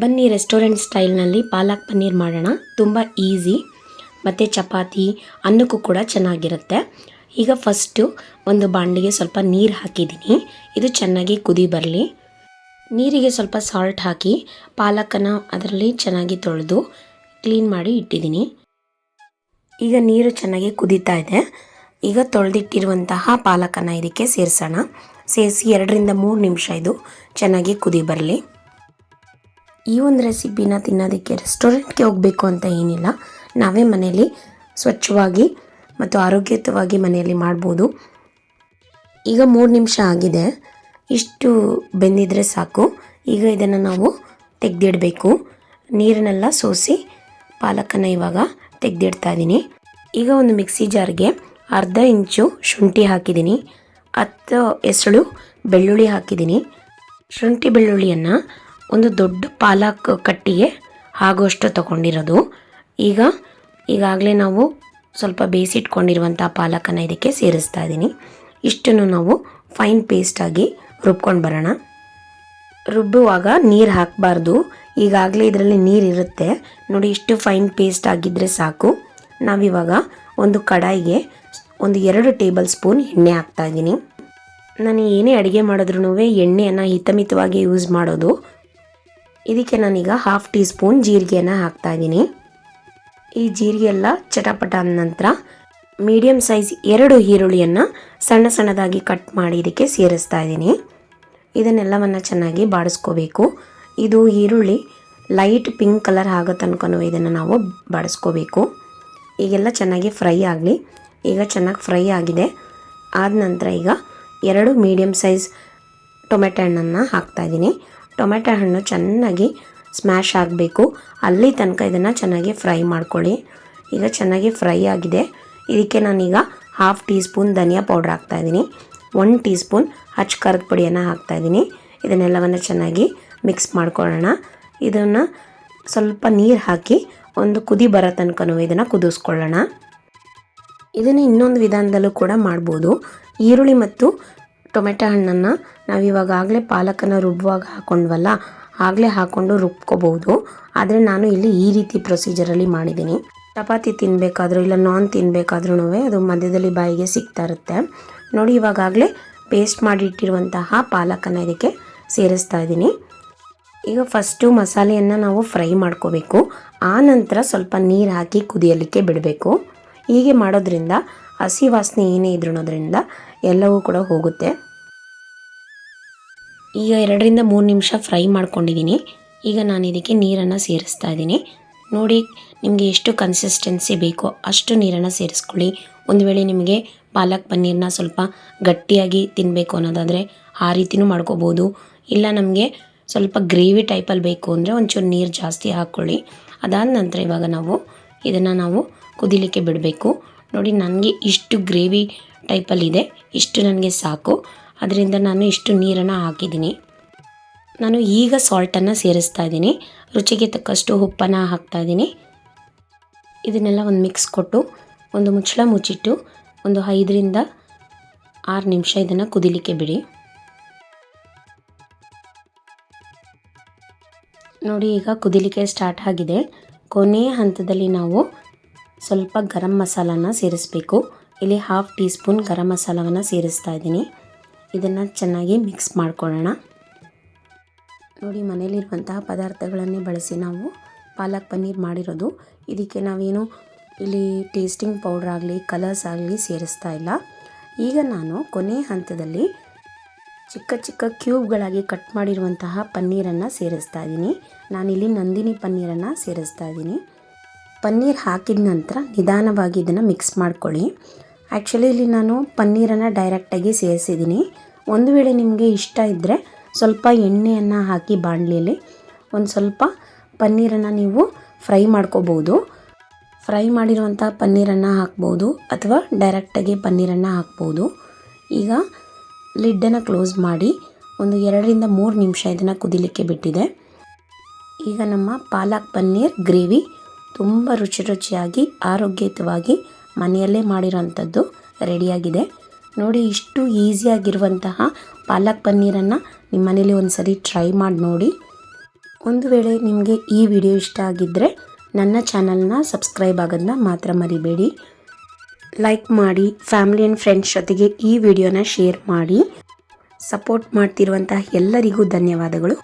ಬನ್ನಿ ರೆಸ್ಟೋರೆಂಟ್ ಸ್ಟೈಲ್ನಲ್ಲಿ ಪಾಲಕ್ ಪನ್ನೀರ್ ಮಾಡೋಣ. ತುಂಬ ಈಸಿ. ಮತ್ತು ಚಪಾತಿ, ಅನ್ನಕ್ಕೂ ಕೂಡ ಚೆನ್ನಾಗಿರುತ್ತೆ. ಈಗ ಫಸ್ಟು ಒಂದು ಬಾಣಲಿಗೆ ಸ್ವಲ್ಪ ನೀರು ಹಾಕಿದ್ದೀನಿ. ಇದು ಚೆನ್ನಾಗಿ ಕುದಿ ಬರಲಿ. ನೀರಿಗೆ ಸ್ವಲ್ಪ ಸಾಲ್ಟ್ ಹಾಕಿ ಪಾಲಕನ್ನು ಅದರಲ್ಲಿ ಚೆನ್ನಾಗಿ ತೊಳೆದು ಕ್ಲೀನ್ ಮಾಡಿ ಇಟ್ಟಿದ್ದೀನಿ. ಈಗ ನೀರು ಚೆನ್ನಾಗಿ ಕುದೀತಾ ಇದೆ. ಈಗ ತೊಳೆದಿಟ್ಟಿರುವಂತಹ ಪಾಲಕನ್ನು ಇದಕ್ಕೆ ಸೇರಿಸೋಣ. ಸೇರಿಸಿ ಎರಡರಿಂದ ಮೂರು ನಿಮಿಷ ಇದು ಚೆನ್ನಾಗಿ ಕುದಿ ಬರಲಿ. ಈ ಒಂದು ರೆಸಿಪಿನ ತಿನ್ನೋದಕ್ಕೆ ರೆಸ್ಟೋರೆಂಟ್ಗೆ ಹೋಗಬೇಕು ಅಂತ ಏನಿಲ್ಲ. ನಾವೇ ಮನೆಯಲ್ಲಿ ಸ್ವಚ್ಛವಾಗಿ ಮತ್ತು ಆರೋಗ್ಯಯುತವಾಗಿ ಮನೆಯಲ್ಲಿ ಮಾಡ್ಬೋದು. ಈಗ ಮೂರು ನಿಮಿಷ ಆಗಿದೆ. ಇಷ್ಟು ಬೆಂದಿದ್ರೆ ಸಾಕು. ಈಗ ಇದನ್ನು ನಾವು ತೆಗೆದಿಡಬೇಕು. ನೀರನ್ನೆಲ್ಲ ಸೋಸಿ ಪಾಲಕನ್ನು ಇವಾಗ ತೆಗೆದಿಡ್ತಾ ಇದ್ದೀನಿ. ಈಗ ಒಂದು ಮಿಕ್ಸಿ ಜಾರ್ಗೆ ಅರ್ಧ ಇಂಚು ಶುಂಠಿ ಹಾಕಿದ್ದೀನಿ. ಹತ್ತು ಎಸಳು ಬೆಳ್ಳುಳ್ಳಿ ಹಾಕಿದ್ದೀನಿ. ಶುಂಠಿ ಬೆಳ್ಳುಳ್ಳಿಯನ್ನು ಒಂದು ದೊಡ್ಡ ಪಾಲಕ್ ಕಟ್ಟಿಗೆ ಆಗೋಷ್ಟು ತಗೊಂಡಿರೋದು. ಈಗ, ಈಗಾಗಲೇ ನಾವು ಸ್ವಲ್ಪ ಬೇಯಿಸಿಟ್ಕೊಂಡಿರುವಂಥ ಪಾಲಕನ್ನು ಇದಕ್ಕೆ ಸೇರಿಸ್ತಾ ಇದ್ದೀನಿ. ಇಷ್ಟನ್ನು ನಾವು ಫೈನ್ ಪೇಸ್ಟಾಗಿ ರುಬ್ಕೊಂಡು ಬರೋಣ. ರುಬ್ಬುವಾಗ ನೀರು ಹಾಕಬಾರ್ದು. ಈಗಾಗಲೇ ಇದರಲ್ಲಿ ನೀರು ಇರುತ್ತೆ. ನೋಡಿ, ಇಷ್ಟು ಫೈನ್ ಪೇಸ್ಟ್ ಆಗಿದ್ದರೆ ಸಾಕು. ನಾವಿವಾಗ ಒಂದು ಕಡಾಯಿಗೆ ಒಂದು ಎರಡು ಟೇಬಲ್ ಸ್ಪೂನ್ ಎಣ್ಣೆ ಹಾಕ್ತಾ ಇದ್ದೀನಿ. ನಾನು ಏನೇ ಅಡುಗೆ ಮಾಡಿದ್ರೂ ಎಣ್ಣೆಯನ್ನು ಹಿತಮಿತವಾಗಿ ಯೂಸ್ ಮಾಡೋದು ಇದಕ್ಕೆ ನಾನೀಗ ಹಾಫ್ ಟೀ ಸ್ಪೂನ್ ಜೀರಿಗೆಯನ್ನು ಹಾಕ್ತಾ ಇದ್ದೀನಿ. ಈ ಜೀರಿಗೆ ಎಲ್ಲ ಚಟಪಟ ಅಂದ ನಂತರ ಮೀಡಿಯಮ್ ಸೈಜ್ ಎರಡು ಈರುಳ್ಳಿಯನ್ನು ಸಣ್ಣ ಸಣ್ಣದಾಗಿ ಕಟ್ ಮಾಡಿ ಇದಕ್ಕೆ ಸೇರಿಸ್ತಾ ಇದ್ದೀನಿ. ಇದನ್ನೆಲ್ಲವನ್ನು ಚೆನ್ನಾಗಿ ಬಾಡಿಸ್ಕೋಬೇಕು. ಇದು ಈರುಳ್ಳಿ ಲೈಟ್ ಪಿಂಕ್ ಕಲರ್ ಆಗೋ ತನಕನೂ ಇದನ್ನು ನಾವು ಬಾಡಿಸ್ಕೋಬೇಕು. ಈಗೆಲ್ಲ ಚೆನ್ನಾಗಿ ಫ್ರೈ ಆಗಲಿ. ಈಗ ಚೆನ್ನಾಗಿ ಫ್ರೈ ಆಗಿದೆ. ಆದ ನಂತರ ಈಗ ಎರಡು ಮೀಡಿಯಮ್ ಸೈಜ್ ಟೊಮೆಟೊ ಹಣ್ಣನ್ನು ಹಾಕ್ತಾಯಿದ್ದೀನಿ ಟೊಮೆಟೊ ಹಣ್ಣು ಚೆನ್ನಾಗಿ ಸ್ಮ್ಯಾಶ್ ಆಗಬೇಕು. ಅಲ್ಲಿ ತನಕ ಇದನ್ನು ಚೆನ್ನಾಗಿ ಫ್ರೈ ಮಾಡ್ಕೊಳ್ಳಿ. ಈಗ ಚೆನ್ನಾಗಿ ಫ್ರೈ ಆಗಿದೆ. ಇದಕ್ಕೆ ನಾನೀಗ ಹಾಫ್ ಟೀ ಸ್ಪೂನ್ ಧನಿಯಾ ಪೌಡ್ರ್ ಹಾಕ್ತಾಯಿದ್ದೀನಿ ಒನ್ ಟೀ ಸ್ಪೂನ್ ಹಚ್ ಖಾರದ ಪುಡಿಯನ್ನು ಹಾಕ್ತಾಯಿದ್ದೀನಿ ಇದನ್ನೆಲ್ಲವನ್ನು ಚೆನ್ನಾಗಿ ಮಿಕ್ಸ್ ಮಾಡ್ಕೊಳ್ಳೋಣ. ಇದನ್ನು ಸ್ವಲ್ಪ ನೀರು ಹಾಕಿ ಒಂದು ಕುದಿ ಬರೋ ತನಕನೂ ಇದನ್ನು ಕುದಿಸ್ಕೊಳ್ಳೋಣ. ಇದನ್ನು ಇನ್ನೊಂದು ವಿಧಾನದಲ್ಲೂ ಕೂಡ ಮಾಡ್ಬೋದು. ಈರುಳ್ಳಿ ಮತ್ತು ಟೊಮೆಟೊ ಹಣ್ಣನ್ನು ನಾವು ಇವಾಗಾಗಲೇ ಪಾಲಕನ್ನು ರುಬ್ಬುವಾಗ ಹಾಕೊಂಡ್ವಲ್ಲ, ಆಗಲೇ ಹಾಕ್ಕೊಂಡು ರುಬ್ಕೋಬಹುದು. ಆದರೆ ನಾನು ಇಲ್ಲಿ ಈ ರೀತಿ ಪ್ರೊಸೀಜರಲ್ಲಿ ಮಾಡಿದ್ದೀನಿ. ಚಪಾತಿ ತಿನ್ನಬೇಕಾದ್ರೂ ಇಲ್ಲ ನಾನ್ ತಿನ್ನಬೇಕಾದ್ರೂ ಅದು ಮಧ್ಯದಲ್ಲಿ ಬಾಯಿಗೆ ಸಿಗ್ತಾ ಇರುತ್ತೆ. ನೋಡಿ ಇವಾಗಾಗಲೇ ಪೇಸ್ಟ್ ಮಾಡಿಟ್ಟಿರುವಂತಹ ಪಾಲಕನ್ನು ಇದಕ್ಕೆ ಸೇರಿಸ್ತಾ ಇದ್ದೀನಿ. ಈಗ ಫಸ್ಟು ಮಸಾಲೆಯನ್ನು ನಾವು ಫ್ರೈ ಮಾಡ್ಕೋಬೇಕು. ಆ ನಂತರ ಸ್ವಲ್ಪ ನೀರು ಹಾಕಿ ಕುದಿಯಲಿಕ್ಕೆ ಬಿಡಬೇಕು. ಹೀಗೆ ಮಾಡೋದ್ರಿಂದ ಹಸಿ ವಾಸನೆ ಏನೇ ಇದ್ರೂ ಅದರಿಂದ ಎಲ್ಲವೂ ಕೂಡ ಹೋಗುತ್ತೆ. ಈಗ ಎರಡರಿಂದ ಮೂರು ನಿಮಿಷ ಫ್ರೈ ಮಾಡ್ಕೊಂಡಿದ್ದೀನಿ. ಈಗ ನಾನು ಇದಕ್ಕೆ ನೀರನ್ನು ಸೇರಿಸ್ತಾ ಇದ್ದೀನಿ. ನೋಡಿ, ನಿಮಗೆ ಎಷ್ಟು ಕನ್ಸಿಸ್ಟೆನ್ಸಿ ಬೇಕೋ ಅಷ್ಟು ನೀರನ್ನು ಸೇರಿಸ್ಕೊಳ್ಳಿ. ಒಂದು ವೇಳೆ ನಿಮಗೆ ಪಾಲಕ್ ಪನ್ನೀರನ್ನ ಸ್ವಲ್ಪ ಗಟ್ಟಿಯಾಗಿ ತಿನ್ನಬೇಕು ಅನ್ನೋದಾದರೆ ಆ ರೀತಿನೂ ಮಾಡ್ಕೋಬೋದು. ಇಲ್ಲ ನಮಗೆ ಸ್ವಲ್ಪ ಗ್ರೇವಿ ಟೈಪಲ್ಲಿ ಬೇಕು ಅಂದರೆ ಒಂಚೂರು ನೀರು ಜಾಸ್ತಿ ಹಾಕ್ಕೊಳ್ಳಿ. ಅದಾದ ನಂತರ ಇವಾಗ ನಾವು ಇದನ್ನು ನಾವು ಕುದಿಲಿಕ್ಕೆ ಬಿಡಬೇಕು. ನೋಡಿ ನನಗೆ ಇಷ್ಟು ಗ್ರೇವಿ ಟೈಪಲ್ಲಿದೆ ಇಷ್ಟು ನನಗೆ ಸಾಕು. ಅದರಿಂದ ನಾನು ಇಷ್ಟು ನೀರನ್ನು ಹಾಕಿದ್ದೀನಿ. ನಾನು ಈಗ ಸಾಲ್ಟನ್ನು ಸೇರಿಸ್ತಾ ಇದ್ದೀನಿ. ರುಚಿಗೆ ತಕ್ಕಷ್ಟು ಉಪ್ಪನ್ನು ಹಾಕ್ತಾ ಇದ್ದೀನಿ. ಇದನ್ನೆಲ್ಲ ಒಂದು ಮಿಕ್ಸ್ ಕೊಟ್ಟು ಒಂದು ಮುಚ್ಚಳ ಮುಚ್ಚಿಟ್ಟು ಒಂದು ಐದರಿಂದ ಆರು ನಿಮಿಷ ಇದನ್ನು ಕುದಿಲಿಕ್ಕೆ ಬಿಡಿ. ನೋಡಿ, ಈಗ ಕುದಿಲಿಕ್ಕೆ ಸ್ಟಾರ್ಟ್ ಆಗಿದೆ. ಕೊನೆಯ ಹಂತದಲ್ಲಿ ನಾವು ಸ್ವಲ್ಪ ಗರಂ ಮಸಾಲಾನ ಸೇರಿಸಬೇಕು. ಇಲ್ಲಿ ಹಾಫ್ ಟೀ ಸ್ಪೂನ್ ಗರಂ ಮಸಾಲವನ್ನು ಸೇರಿಸ್ತಾ ಇದ್ದೀನಿ. ಇದನ್ನು ಚೆನ್ನಾಗಿ ಮಿಕ್ಸ್ ಮಾಡ್ಕೊಳ್ಳೋಣ. ನೋಡಿ, ಮನೇಲಿರುವಂತಹ ಪದಾರ್ಥಗಳನ್ನೇ ಬಳಸಿ ನಾವು ಪಾಲಕ್ ಪನ್ನೀರ್ ಮಾಡಿರೋದು. ಇದಕ್ಕೆ ನಾವೇನು ಇಲ್ಲಿ ಟೇಸ್ಟಿಂಗ್ ಪೌಡ್ರ್ ಆಗಲಿ ಕಲರ್ಸ್ ಆಗಲಿ ಸೇರಿಸ್ತಾ ಇಲ್ಲ. ಈಗ ನಾನು ಕೊನೆ ಹಂತದಲ್ಲಿ ಚಿಕ್ಕ ಚಿಕ್ಕ ಕ್ಯೂಬ್ಗಳಾಗಿ ಕಟ್ ಮಾಡಿರುವಂತಹ ಪನ್ನೀರನ್ನು ಸೇರಿಸ್ತಾ ಇದ್ದೀನಿ. ನಾನಿಲ್ಲಿ ನಂದಿನಿ ಪನ್ನೀರನ್ನು ಸೇರಿಸ್ತಾ ಇದ್ದೀನಿ. ಪನ್ನೀರ್ ಹಾಕಿದ ನಂತರ ನಿಧಾನವಾಗಿ ಇದನ್ನು ಮಿಕ್ಸ್ ಮಾಡ್ಕೊಳ್ಳಿ. ಆ್ಯಕ್ಚುಲಿ ಇಲ್ಲಿ ನಾನು ಪನ್ನೀರನ್ನು ಡೈರೆಕ್ಟಾಗಿ ಸೇರಿಸಿದ್ದೀನಿ. ಒಂದು ವೇಳೆ ನಿಮಗೆ ಇಷ್ಟ ಇದ್ದರೆ ಸ್ವಲ್ಪ ಎಣ್ಣೆಯನ್ನು ಹಾಕಿ ಬಾಣಲಿಯಲ್ಲಿ, ಒಂದು ಸ್ವಲ್ಪ ಪನ್ನೀರನ್ನು ನೀವು ಫ್ರೈ ಮಾಡ್ಕೋಬೋದು. ಫ್ರೈ ಮಾಡಿರುವಂಥ ಪನ್ನೀರನ್ನು ಹಾಕ್ಬೋದು ಅಥವಾ ಡೈರೆಕ್ಟಾಗಿ ಪನ್ನೀರನ್ನು ಹಾಕ್ಬೋದು. ಈಗ ಲಿಡ್ಡನ್ನು ಕ್ಲೋಸ್ ಮಾಡಿ ಒಂದು ಎರಡರಿಂದ ಮೂರು ನಿಮಿಷ ಇದನ್ನು ಕುದಿಲಿಕ್ಕೆ ಬಿಟ್ಟಿದೆ. ಈಗ ನಮ್ಮ ಪಾಲಕ್ ಪನ್ನೀರ್ ಗ್ರೇವಿ ತುಂಬ ರುಚಿ ರುಚಿಯಾಗಿ, ಆರೋಗ್ಯಯುತವಾಗಿ ಮನೆಯಲ್ಲೇ ಮಾಡಿರೋಂಥದ್ದು ರೆಡಿಯಾಗಿದೆ. ನೋಡಿ, ಇಷ್ಟು ಈಸಿಯಾಗಿರುವಂತಹ ಪಾಲಕ್ ಪನ್ನೀರನ್ನು ನಿಮ್ಮ ಮನೇಲಿ ಒಂದು ಸರಿ ಟ್ರೈ ಮಾಡಿ ನೋಡಿ. ಒಂದು ವೇಳೆ ನಿಮಗೆ ಈ ವಿಡಿಯೋ ಇಷ್ಟ ಆಗಿದ್ದರೆ ನನ್ನ ಚಾನಲ್ನ ಸಬ್ಸ್ಕ್ರೈಬ್ ಆಗೋದನ್ನ ಮಾತ್ರ ಮರಿಬೇಡಿ. ಲೈಕ್ ಮಾಡಿ, ಫ್ಯಾಮಿಲಿ ಆ್ಯಂಡ್ ಫ್ರೆಂಡ್ಸ್ ಜೊತೆಗೆ ಈ ವಿಡಿಯೋನ ಶೇರ್ ಮಾಡಿ. ಸಪೋರ್ಟ್ ಮಾಡ್ತಿರುವಂತಹ ಎಲ್ಲರಿಗೂ ಧನ್ಯವಾದಗಳು.